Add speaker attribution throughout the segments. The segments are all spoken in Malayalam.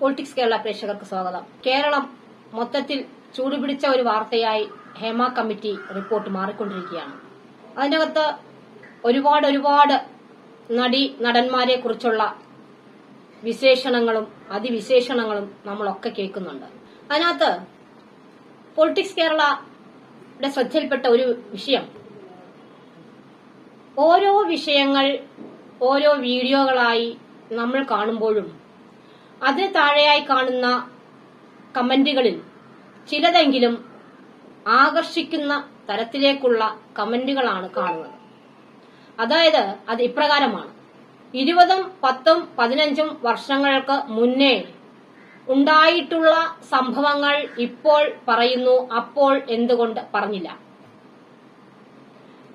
Speaker 1: പൊളിറ്റിക്സ് കേരള പ്രേക്ഷകർക്ക് സ്വാഗതം. കേരളം മൊത്തത്തിൽ ചൂടുപിടിച്ച ഒരു വാർത്തയായി ഹേമ കമ്മിറ്റി റിപ്പോർട്ട് മാറിക്കൊണ്ടിരിക്കുകയാണ്. അതിനകത്ത് ഒരുപാട് ഒരുപാട് നടി നടന്മാരെ കുറിച്ചുള്ള വിശേഷണങ്ങളും അതിവിശേഷണങ്ങളും നമ്മളൊക്കെ കേൾക്കുന്നുണ്ട്. അതിനകത്ത് പൊളിറ്റിക്സ് കേരളയുടെ ശ്രദ്ധയിൽപ്പെട്ട ഒരു വിഷയം. ഓരോ വിഷയങ്ങൾ ഓരോ വീഡിയോകളായി നമ്മൾ കാണുമ്പോഴും അതിന് താഴെയായി കാണുന്ന കമന്റുകളിൽ ചിലതെങ്കിലും ആകർഷിക്കുന്ന തരത്തിലേക്കുള്ള കമന്റുകളാണ് കാണുന്നത്. അതായത് അത് ഇപ്രകാരമാണ്. ഇരുപതും പത്തും പതിനഞ്ചും വർഷങ്ങൾക്ക് മുന്നേ ഉണ്ടായിട്ടുള്ള സംഭവങ്ങൾ ഇപ്പോൾ പറയുന്നു അപ്പോൾ എന്തുകൊണ്ട് പറഞ്ഞില്ല?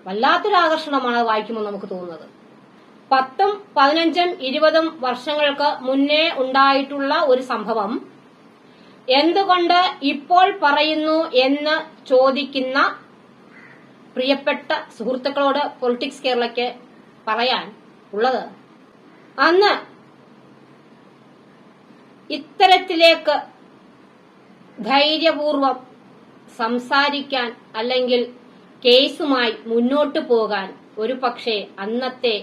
Speaker 1: വല്ലാത്തൊരു ആകർഷണമാണ് വായിക്കുമ്പോൾ നമുക്ക് തോന്നുന്നത്. പത്തും പതിനഞ്ചും ഇരുപതും വർഷങ്ങൾക്ക് മുന്നേ ഉണ്ടായിട്ടുള്ള ഒരു സംഭവം. എന്തുകൊണ്ട് ഇപ്പോൾ പറയുന്നു എന്ന് ചോദിക്കുന്ന പ്രിയപ്പെട്ട സുഹൃത്തുക്കളോട് പൊളിറ്റിക്സ് കേരളയ്ക്ക് പറയാൻ ഉള്ളത്. അന്ന് ഇത്തരത്തിലേക്ക് ധൈര്യപൂർവം സംസാരിക്കാൻ അല്ലെങ്കിൽ കേസുമായി മുന്നോട്ടു പോകാൻ ഒരു പക്ഷേ അന്നത്തെ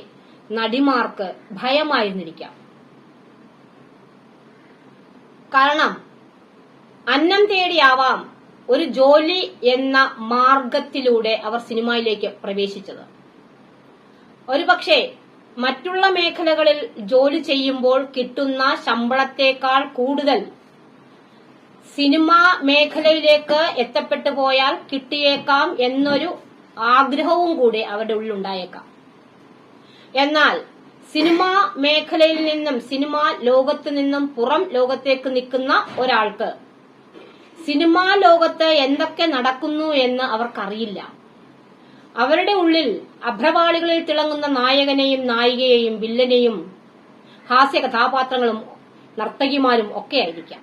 Speaker 1: നടിമാർക്ക് ഭയമായിരുന്നിരിക്കാം. കാരണം അന്നം തേടിയാവാം ഒരു ജോലി എന്ന മാർഗത്തിലൂടെ അവർ സിനിമയിലേക്ക് പ്രവേശിച്ചത്. ഒരുപക്ഷെ മറ്റുള്ള മേഖലകളിൽ ജോലി ചെയ്യുമ്പോൾ കിട്ടുന്ന ശമ്പളത്തേക്കാൾ കൂടുതൽ സിനിമാ മേഖലയിലേക്ക് എത്തപ്പെട്ടു പോയാൽ കിട്ടിയേക്കാം എന്നൊരു ആഗ്രഹവും കൂടെ അവരുടെ ഉള്ളിലുണ്ടായേക്കാം. എന്നാൽ സിനിമാ മേഖലയിൽ നിന്നും സിനിമാ ലോകത്ത് നിന്നും പുറം ലോകത്തേക്ക് നിൽക്കുന്ന ഒരാൾക്ക് സിനിമാ ലോകത്ത് എന്തൊക്കെ നടക്കുന്നു എന്ന് അവർക്കറിയില്ല. അവരുടെ ഉള്ളിൽ അഭ്രവാളികളിൽ തിളങ്ങുന്ന നായകനെയും നായികയെയും വില്ലനെയും ഹാസ്യ കഥാപാത്രങ്ങളും നർത്തകിമാരും ഒക്കെ ആയിരിക്കാം.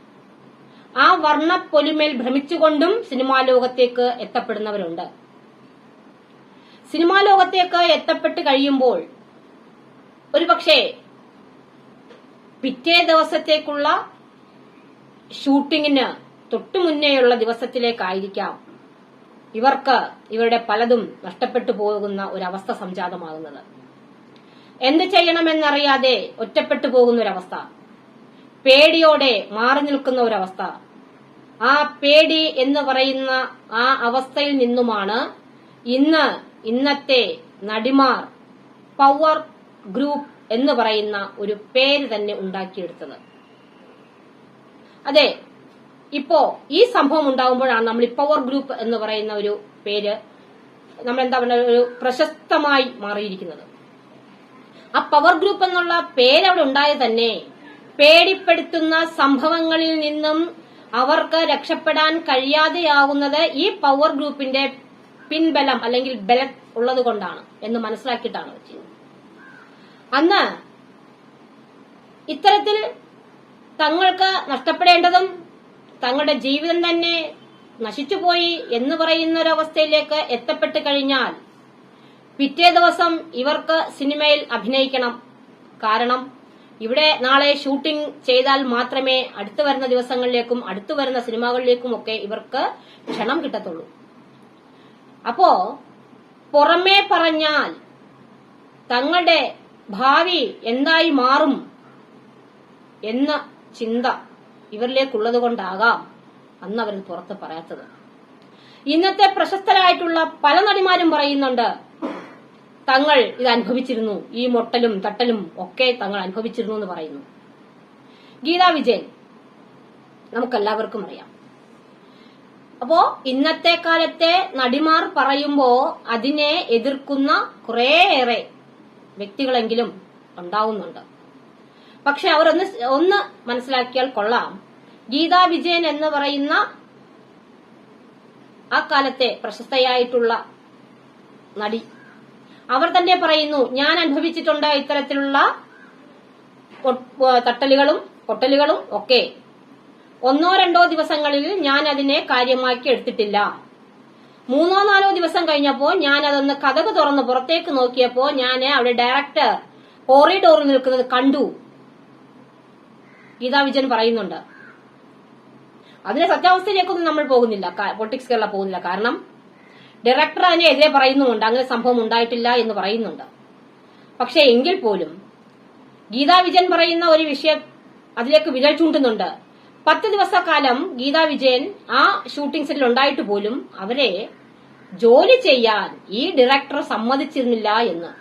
Speaker 1: ആ വർണപ്പൊലിമേൽ ഭ്രമിച്ചുകൊണ്ടും സിനിമാ ലോകത്തേക്ക് എത്തപ്പെടുന്നവരുണ്ട്. സിനിമാ ലോകത്തേക്ക് എത്തപ്പെട്ട് കഴിയുമ്പോൾ ഒരുപക്ഷെ പിറ്റേ ദിവസത്തേക്കുള്ള ഷൂട്ടിങ്ങിന് തൊട്ടു മുന്നേയുള്ള ദിവസത്തിലേക്കായിരിക്കാം ഇവർക്ക് ഇവരുടെ പലതും നഷ്ടപ്പെട്ടു പോകുന്ന ഒരവസ്ഥ സംജാതമാകുന്നത്. എന്ത് ചെയ്യണമെന്നറിയാതെ ഒറ്റപ്പെട്ടു പോകുന്ന ഒരവസ്ഥ. പേടിയോടെ മാറി നിൽക്കുന്ന ഒരവസ്ഥ. ആ പേടി എന്ന് പറയുന്ന ആ അവസ്ഥയിൽ നിന്നുമാണ് ഇന്ന് ഇന്നത്തെ നടിമാർ പവർ ഗ്രൂപ്പ് എന്ന് പറയുന്ന ഒരു പേര് തന്നെ ഉണ്ടാക്കിയെടുത്തത്. അതെ ഇപ്പോ ഈ സംഭവം ഉണ്ടാകുമ്പോഴാണ് നമ്മൾ ഈ പവർ ഗ്രൂപ്പ് എന്ന് പറയുന്ന ഒരു പേര് നമ്മൾ എന്താ പറയുക ഒരു പ്രശസ്തമായി മാറിയിരിക്കുന്നത്. ആ പവർ ഗ്രൂപ്പ് എന്നുള്ള പേര് അവിടെ ഉണ്ടായത് തന്നെ പേടിപ്പെടുത്തുന്ന സംഭവങ്ങളിൽ നിന്നും അവർക്ക് രക്ഷപ്പെടാൻ കഴിയാതെയാവുന്നത് ഈ പവർ ഗ്രൂപ്പിന്റെ പിൻബലം അല്ലെങ്കിൽ ബലം ഉള്ളത് കൊണ്ടാണ് എന്ന് മനസ്സിലാക്കിയിട്ടാണ് ചെയ്യുന്നത് അന്ന് ഇത്തരത്തിൽ തങ്ങൾക്ക് നഷ്ടപ്പെടേണ്ടതും തങ്ങളുടെ ജീവിതം തന്നെ നശിച്ചുപോയി എന്ന് പറയുന്ന ഒരവസ്ഥയിലേക്ക് എത്തപ്പെട്ട് കഴിഞ്ഞാൽ പിറ്റേ ദിവസം ഇവർക്ക് സിനിമയിൽ അഭിനയിക്കണം. കാരണം ഇവിടെ നാളെ ഷൂട്ടിംഗ് ചെയ്താൽ മാത്രമേ അടുത്തു വരുന്ന ദിവസങ്ങളിലേക്കും അടുത്തു വരുന്ന സിനിമകളിലേക്കും ഒക്കെ ഇവർക്ക് ക്ഷണം കിട്ടത്തുള്ളൂ. അപ്പോ പുറമേ പറഞ്ഞാൽ തങ്ങളുടെ ഭാവി എന്തായി മാറും എന്ന ചിന്ത ഇവരിലേക്കുള്ളത് കൊണ്ടാകാം അന്ന് അവർ പുറത്ത് പറയാത്തത്. ഇന്നത്തെ പ്രശസ്തരായിട്ടുള്ള പല നടിമാരും പറയുന്നുണ്ട് തങ്ങൾ ഇത് അനുഭവിച്ചിരുന്നു ഈ മൊട്ടലും തട്ടലും ഒക്കെ തങ്ങൾ അനുഭവിച്ചിരുന്നു എന്ന് പറയുന്നു. ഗീതാ വിജയൻ നമുക്കെല്ലാവർക്കും അറിയാം. അപ്പോ ഇന്നത്തെ കാലത്തെ നടിമാർ പറയുമ്പോ അതിനെ എതിർക്കുന്ന കുറേയേറെ വ്യക്തികളെങ്കിലും ഉണ്ടാവുന്നുണ്ട്. പക്ഷെ അവരൊന്ന് ഒന്ന് മനസ്സിലാക്കിയാൽ കൊള്ളാം. ഗീതാ വിജയൻ എന്ന് പറയുന്ന ആ കാലത്തെ പ്രശസ്തയായിട്ടുള്ള നടി. അവർ തന്നെ പറയുന്നു ഞാൻ അനുഭവിച്ചിട്ടുണ്ട് ഇത്തരത്തിലുള്ള തട്ടലുകളും പൊട്ടലുകളും ഒക്കെ. ഒന്നോ രണ്ടോ ദിവസങ്ങളിൽ ഞാൻ അതിനെ കാര്യമാക്കി എടുത്തിട്ടില്ല. മൂന്നോ നാലോ ദിവസം കഴിഞ്ഞപ്പോ ഞാൻ അതൊന്ന് കഥക് തുറന്ന് പുറത്തേക്ക് നോക്കിയപ്പോ ഞാൻ അവിടെ ഡയറക്ടർ കോറിഡോറിൽ നിൽക്കുന്നത് കണ്ടു. ഗീതാ വിജയൻ പറയുന്നുണ്ട്. അതിന്റെ സത്യാവസ്ഥയിലേക്കൊന്നും നമ്മൾ പോകുന്നില്ല. പൊളിറ്റിക്സ് കേരള പോകുന്നില്ല. കാരണം ഡയറക്ടർ അതിനെതിരെ പറയുന്നുമുണ്ട്. അങ്ങനെ സംഭവം ഉണ്ടായിട്ടില്ല എന്ന് പറയുന്നുണ്ട്. പക്ഷെ എങ്കിൽ പോലും ഗീതാ വിജയൻ പറയുന്ന ഒരു വിഷയം അതിലേക്ക് വിരൽ ചൂണ്ടുന്നുണ്ട്. പത്ത് ദിവസക്കാലം ഗീതാ വിജയൻ ആ ഷൂട്ടിംഗ് സെറ്റിൽ ഉണ്ടായിട്ട് പോലും അവരെ ജോലി ചെയ്യാൻ ഈ ഡയറക്ടർ സമ്മതിച്ചിരുന്നില്ല എന്ന്.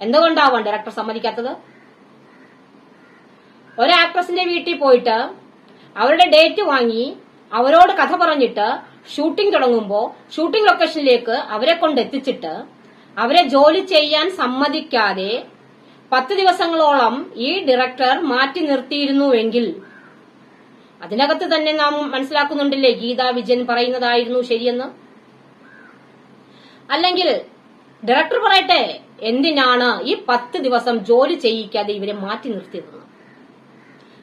Speaker 1: എന്തുകൊണ്ടാവാം ഡയറക്ടർ സമ്മതിക്കാത്തത്? ഒരു ആക്ട്രസിന്റെ വീട്ടിൽ പോയിട്ട് അവരുടെ ഡേറ്റ് വാങ്ങി അവരോട് കഥ പറഞ്ഞിട്ട് ഷൂട്ടിംഗ് തുടങ്ങുമ്പോൾ ഷൂട്ടിംഗ് ലൊക്കേഷനിലേക്ക് അവരെ കൊണ്ട് എത്തിച്ചിട്ട് അവരെ ജോലി ചെയ്യാൻ സമ്മതിക്കാതെ പത്ത് ദിവസങ്ങളോളം ഈ ഡയറക്ടർ മാറ്റി നിർത്തിയിരുന്നുവെങ്കിൽ അതിനകത്ത് തന്നെ നാം മനസ്സിലാക്കുന്നുണ്ടല്ലേ? ഗീതാ വിജയൻ പറയുന്നതായിരുന്നു ശരിയെന്ന്? അല്ലെങ്കിൽ ഡയറക്ടർ പറയട്ടെ എന്തിനാണ് ഈ പത്ത് ദിവസം ജോലി ചെയ്യിക്കാതെ ഇവരെ മാറ്റി നിർത്തിയതെന്ന്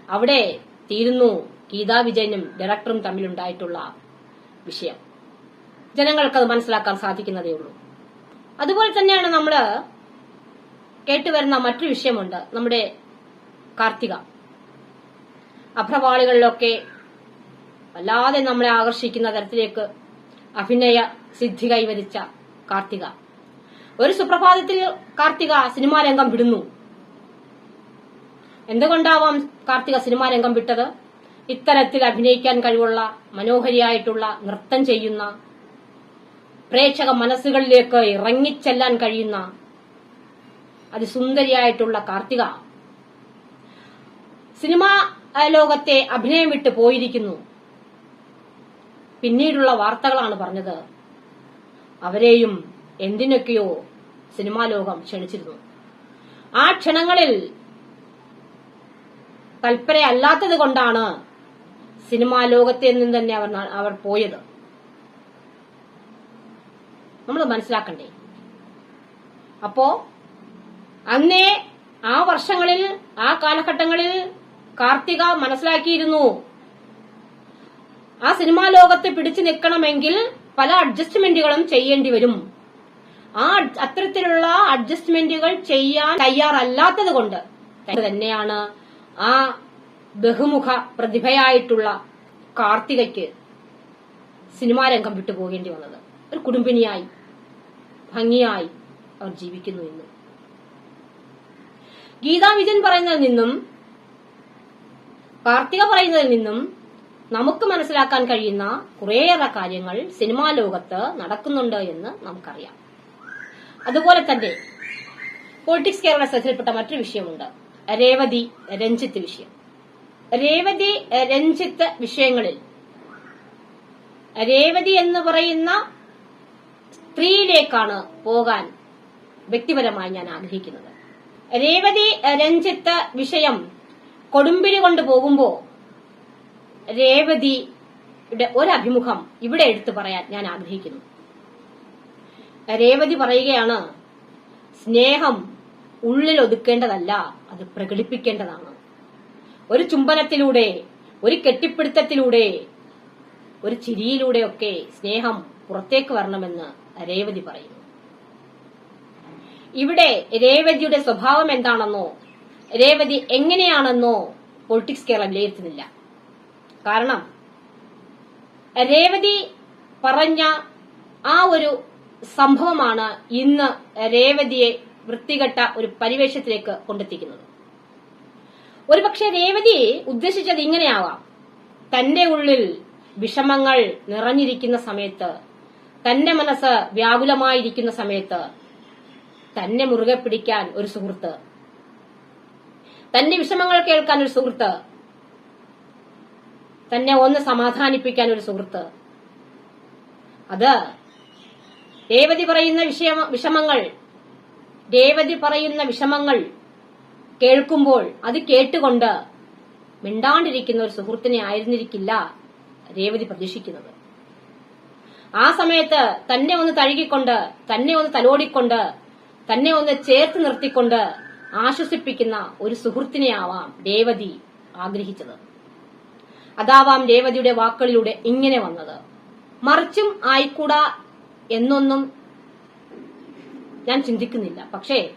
Speaker 1: അവിടെ തീരുന്നു ഗീതാ വിജയനും ഡയറക്ടറും തമ്മിലുണ്ടായിട്ടുള്ള വിഷയം. ജനങ്ങൾക്ക് അത് മനസ്സിലാക്കാൻ സാധിക്കുന്നതേ ഉള്ളൂ. അതുപോലെ തന്നെയാണ് നമ്മൾ കേട്ടുവരുന്ന മറ്റൊരു വിഷയമുണ്ട് നമ്മുടെ കാർത്തിക. അഭ്രവാളികളിലൊക്കെ വല്ലാതെ നമ്മളെ ആകർഷിക്കുന്ന തരത്തിലേക്ക് അഭിനയ സിദ്ധി കൈവരിച്ച കാർത്തിക. ഒരു സുപ്രഭാതത്തിൽ കാർത്തിക സിനിമാ രംഗം വിടുന്നു. എന്തുകൊണ്ടാവാം കാർത്തിക സിനിമാ രംഗം വിട്ടത്? ഇത്തരത്തിൽ അഭിനയിക്കാൻ കഴിവുള്ള മനോഹരിയായിട്ടുള്ള നൃത്തം ചെയ്യുന്ന പ്രേക്ഷക മനസ്സുകളിലേക്ക് ഇറങ്ങിച്ചെല്ലാൻ കഴിയുന്ന അതിസുന്ദരിയായിട്ടുള്ള കാർത്തിക. സിനിമാ ലോകത്തെ അഭിനയം വിട്ട് പോയിരിക്കുന്നു. പിന്നീടുള്ള വാർത്തകളാണ് പറഞ്ഞത്. അവരെയും എന്തിനൊക്കെയോ സിനിമാ ലോകം ക്ഷണിച്ചിരുന്നു. ആ ക്ഷണങ്ങളിൽ തൽപരയല്ലാത്തത് കൊണ്ടാണ് സിനിമാ ലോകത്തിൽ നിന്ന് തന്നെ അവർ അവർ പോയത്. നമ്മൾ മനസ്സിലാക്കണ്ടേ? അപ്പോ അന്നേ ആ വർഷങ്ങളിൽ ആ കാലഘട്ടങ്ങളിൽ കാർത്തിക മനസ്സിലാക്കിയിരുന്നു. ആ സിനിമാ ലോകത്തെ പിടിച്ചു നിൽക്കണമെങ്കിൽ പല അഡ്ജസ്റ്റ്മെന്റുകളും ചെയ്യേണ്ടി വരും. ആ അത്തരത്തിലുള്ള അഡ്ജസ്റ്റ്മെന്റുകൾ ചെയ്യാൻ തയ്യാറല്ലാത്തത് കൊണ്ട് തന്നെയാണ് ആ ബഹുമുഖ പ്രതിഭയായിട്ടുള്ള കാർത്തികയ്ക്ക് സിനിമാ രംഗം വിട്ടു പോകേണ്ടി വന്നത്. ഒരു കുടുംബിനിയായി ഭംഗിയായി അവർ ജീവിക്കുന്നു എന്ന് ഗീതാ വിജയൻ പറയുന്നതിൽ നിന്നും കാർത്തിക പറയുന്നതിൽ നിന്നും നമുക്ക് മനസ്സിലാക്കാൻ കഴിയുന്ന കുറേയേറെ കാര്യങ്ങൾ സിനിമാ ലോകത്ത് നടക്കുന്നുണ്ട് എന്ന് നമുക്കറിയാം. അതുപോലെ തന്നെ പൊളിറ്റിക്സ് കേരള ശ്രദ്ധയിൽപ്പെട്ട മറ്റൊരു വിഷയമുണ്ട്. രേവതി രഞ്ജിത്ത് വിഷയം. രേവതി രഞ്ജിത്ത് വിഷയങ്ങളിൽ രേവതി എന്ന് പറയുന്ന സ്ത്രീയിലേക്കാണ് പോകാൻ വ്യക്തിപരമായി ഞാൻ ആഗ്രഹിക്കുന്നത്. രേവതി രഞ്ജിത്ത് വിഷയം കൊടുമ്പിരി കൊണ്ട് പോകുമ്പോ രേവതിയുടെ അഭിമുഖം ഇവിടെ എടുത്തു പറയാൻ ഞാൻ ആഗ്രഹിക്കുന്നു. രേവതി പറയുകയാണ് സ്നേഹം ഉള്ളിൽ ഒതുക്കേണ്ടതല്ല അത് പ്രകടിപ്പിക്കേണ്ടതാണ്. ഒരു ചുംബനത്തിലൂടെ ഒരു കെട്ടിപ്പിടുത്തത്തിലൂടെ ഒരു ചിരിയിലൂടെയൊക്കെ സ്നേഹം പുറത്തേക്ക് വരണമെന്ന് രേവതി പറയുന്നു. ഇവിടെ രേവതിയുടെ സ്വഭാവം എന്താണെന്നോ രേവതി എങ്ങനെയാണെന്നോ പൊളിറ്റിക്സ് കേരളം വിലയിരുത്തുന്നില്ല. കാരണം രേവതി പറഞ്ഞ ആ ഒരു സംഭവമാണ് ഇന്ന് രേവതിയെ വൃത്തികെട്ട ഒരു പരിവേഷത്തിലേക്ക് കൊണ്ടെത്തിക്കുന്നത്. ഒരുപക്ഷെ രേവതി ഉദ്ദേശിച്ചത് ഇങ്ങനെയാവാം. തന്റെ ഉള്ളിൽ വിഷമങ്ങൾ നിറഞ്ഞിരിക്കുന്ന സമയത്ത് തന്റെ മനസ്സ് വ്യാകുലമായിരിക്കുന്ന സമയത്ത് തന്നെ മുറുകെ പിടിക്കാൻ ഒരു സുഹൃത്ത് തന്റെ വിഷമങ്ങൾ കേൾക്കാൻ ഒരു സുഹൃത്ത്. തന്നെ ഒന്ന് സമാധാനിപ്പിക്കാൻ ഒരു സുഹൃത്ത്. അത് രേവതി പറയുന്ന വിഷയ വിഷമങ്ങൾ രേവതി പറയുന്ന വിഷമങ്ങൾ കേൾക്കുമ്പോൾ അത് കേട്ടുകൊണ്ട് മിണ്ടാണ്ടിരിക്കുന്ന ഒരു സുഹൃത്തിനെ ആയിരുന്നിരിക്കില്ല രേവതി പ്രതീക്ഷിക്കുന്നത്. ആ സമയത്ത് തന്നെ ഒന്ന് തഴുകിക്കൊണ്ട് തന്നെ ഒന്ന് തലോടിക്കൊണ്ട് തന്നെ ഒന്ന് ചേർത്ത് നിർത്തിക്കൊണ്ട് ആശ്വസിപ്പിക്കുന്ന ഒരു സുഹൃത്തിനെയാവാം രേവതി ആഗ്രഹിച്ചത്. അതാവാം രേവതിയുടെ വാക്കുകളിലൂടെ ഇങ്ങനെ വന്നത്. മറിച്ചും ആയിക്കൂടാ എന്നൊന്നും ഞാൻ ചിന്തിക്കുന്നില്ല. പക്ഷേ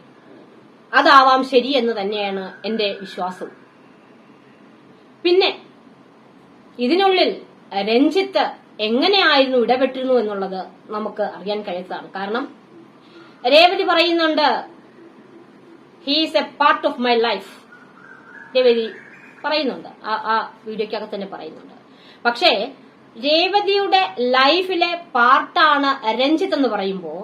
Speaker 1: അതാവാം ശരി എന്ന് തന്നെയാണ് എന്റെ വിശ്വാസം. പിന്നെ ഇതിനുള്ളിൽ രഞ്ജിത്ത് എങ്ങനെയായിരുന്നു ഇടപെട്ടിരുന്നു എന്നുള്ളത് നമുക്ക് അറിയാൻ കഴിയാത്തതാണ് കാരണം രേവതി പറയുന്നുണ്ട് he's a part of my life Revathi പറയുന്നുണ്ട്. ആ ആ വീഡിയോക്കകത്ത് തന്നെ പറയുന്നുണ്ട്. പക്ഷേ രേവതിയുടെ ലൈഫിലെ പാർട്ടാണ് രഞ്ജിത്ത് എന്ന് പറയുമ്പോൾ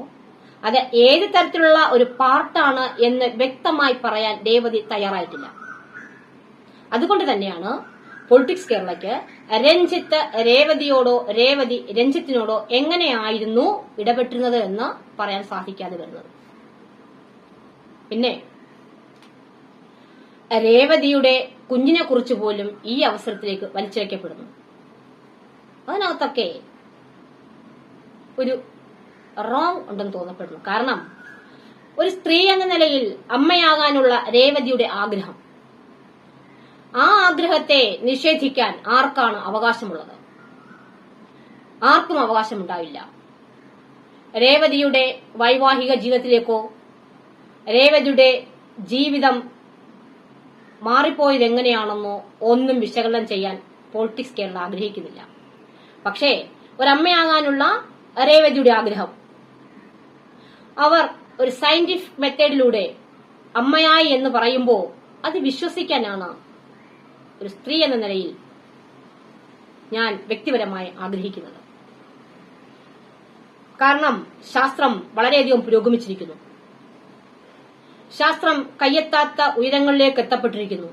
Speaker 1: അത് ഏത് തരത്തിലുള്ള ഒരു പാർട്ടാണ് എന്ന് വ്യക്തമായി പറയാൻ രേവതി തയ്യാറായിട്ടില്ല. അതുകൊണ്ട് തന്നെയാണ് പൊളിറ്റിക്സ് കേരളയ്ക്ക് രഞ്ജിത്ത് രേവതിയോടോ രേവതി രഞ്ജിത്തിനോടോ എങ്ങനെയായിരുന്നു ഇടപെട്ടിരുന്നത് എന്ന് പറയാൻ സാധിക്കാതെ വരുന്നത്. പിന്നെ രേവതിയുടെ കുഞ്ഞിനെ കുറിച്ച് പോലും ഈ അവസരത്തിലേക്ക് വലിച്ചിഴക്കപ്പെടുന്നു അതിനകത്തൊക്കെ ഒരു റോങ് ഉണ്ടെന്ന് തോന്നപ്പെടുന്നു. കാരണം ഒരു സ്ത്രീ എന്ന നിലയിൽ അമ്മയാകാനുള്ള രേവതിയുടെ ആഗ്രഹം. ആ ആഗ്രഹത്തെ നിഷേധിക്കാൻ ആർക്കാണ് അവകാശമുള്ളത്? ആർക്കും അവകാശമുണ്ടാവില്ല. രേവതിയുടെ വൈവാഹിക ജീവിതത്തിലേക്കോ രേവതിയുടെ ജീവിതം മാറിപ്പോയത് എങ്ങനെയാണെന്നോ ഒന്നും വിശകലനം ചെയ്യാൻ പോളിറ്റിക്സ് കേരള ആഗ്രഹിക്കുന്നില്ല. പക്ഷേ ഒരമ്മയാകാനുള്ള രേവതിയുടെ ആഗ്രഹം. അവർ ഒരു സയന്റിഫിക് മെത്തേഡിലൂടെ അമ്മയായി എന്ന് പറയുമ്പോൾ അത് വിശ്വസിക്കാനാണ് ഒരു സ്ത്രീ എന്ന നിലയിൽ ഞാൻ വ്യക്തിപരമായി ആഗ്രഹിക്കുന്നത്. കാരണം ശാസ്ത്രം വളരെയധികം പുരോഗമിച്ചിരിക്കുന്നു. ശാസ്ത്രം കയ്യെത്താത്ത ഉയരങ്ങളിലേക്ക് എത്തപ്പെട്ടിരിക്കുന്നു.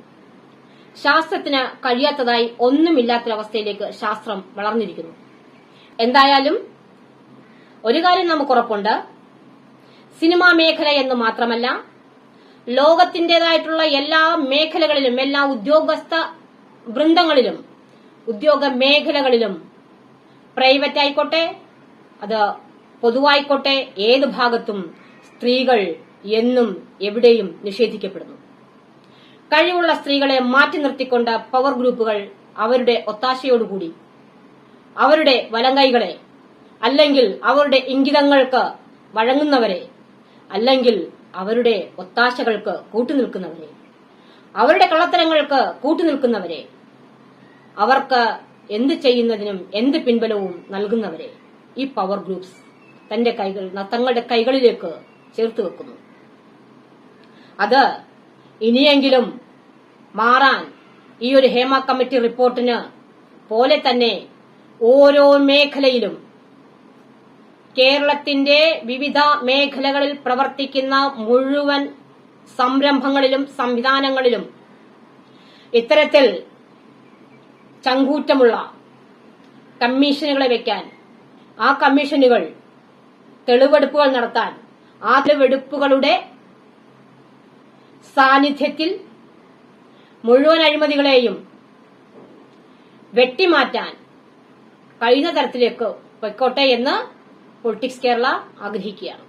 Speaker 1: ശാസ്ത്രത്തിന് കഴിയാത്തതായി ഒന്നുമില്ലാത്തൊരവസ്ഥയിലേക്ക് ശാസ്ത്രം വളർന്നിരിക്കുന്നു. എന്തായാലും ഒരു കാര്യം നമുക്ക് ഉറപ്പുണ്ട് സിനിമാ മേഖല എന്ന് മാത്രമല്ല ലോകത്തിന്റേതായിട്ടുള്ള എല്ലാ മേഖലകളിലും എല്ലാ ഉദ്യോഗസ്ഥ വൃന്ദങ്ങളിലും ഉദ്യോഗ മേഖലകളിലും പ്രൈവറ്റ് ആയിക്കോട്ടെ അത് പൊതുവായിക്കോട്ടെ ഏത് ഭാഗത്തും സ്ത്രീകൾ എന്നും എവിടെയും നിഷേധിക്കപ്പെടുന്നു. കഴിവുള്ള സ്ത്രീകളെ മാറ്റി നിർത്തിക്കൊണ്ട് പവർ ഗ്രൂപ്പുകൾ അവരുടെ ഒത്താശയോടുകൂടി അവരുടെ വലങ്കൈകളെ അല്ലെങ്കിൽ അവരുടെ ഇംഗിതങ്ങൾക്ക് വഴങ്ങുന്നവരെ അല്ലെങ്കിൽ അവരുടെ ഒത്താശകൾക്ക് കൂട്ടുനിൽക്കുന്നവരെ അവരുടെ കള്ളത്തരങ്ങൾക്ക് കൂട്ടുനിൽക്കുന്നവരെ അവർക്ക് എന്ത് ചെയ്യുന്നതിനും എന്ത് പിൻബലവും നൽകുന്നവരെ ഈ പവർ ഗ്രൂപ്പ്സ് തന്റെ കൈകൾ തങ്ങളുടെ കൈകളിലേക്ക് ചേർത്ത് വെക്കുന്നു. അത് ഇനിയെങ്കിലും മാറാൻ ഈ ഒരു ഹേമ കമ്മിറ്റി റിപ്പോർട്ടിന് പോലെ തന്നെ ഓരോ മേഖലയിലും കേരളത്തിന്റെ വിവിധ മേഖലകളിൽ പ്രവർത്തിക്കുന്ന മുഴുവൻ സംരംഭങ്ങളിലും സംവിധാനങ്ങളിലും ഇത്തരത്തിൽ ചങ്കൂറ്റമുള്ള കമ്മീഷനുകളെ വെക്കാൻ ആ കമ്മീഷനുകൾ തെളിവെടുപ്പുകൾ നടത്താൻ ആ തെളിവെടുപ്പുകളുടെ സാന്നിധ്യത്തിൽ മുഴുവൻ അഴിമതികളെയും വെട്ടിമാറ്റാൻ കഴിയുന്ന തരത്തിലേക്ക് പൊയ്ക്കോട്ടെ എന്ന് പൊളിറ്റിക്സ് കേരള ആഗ്രഹിക്കുകയാണ്.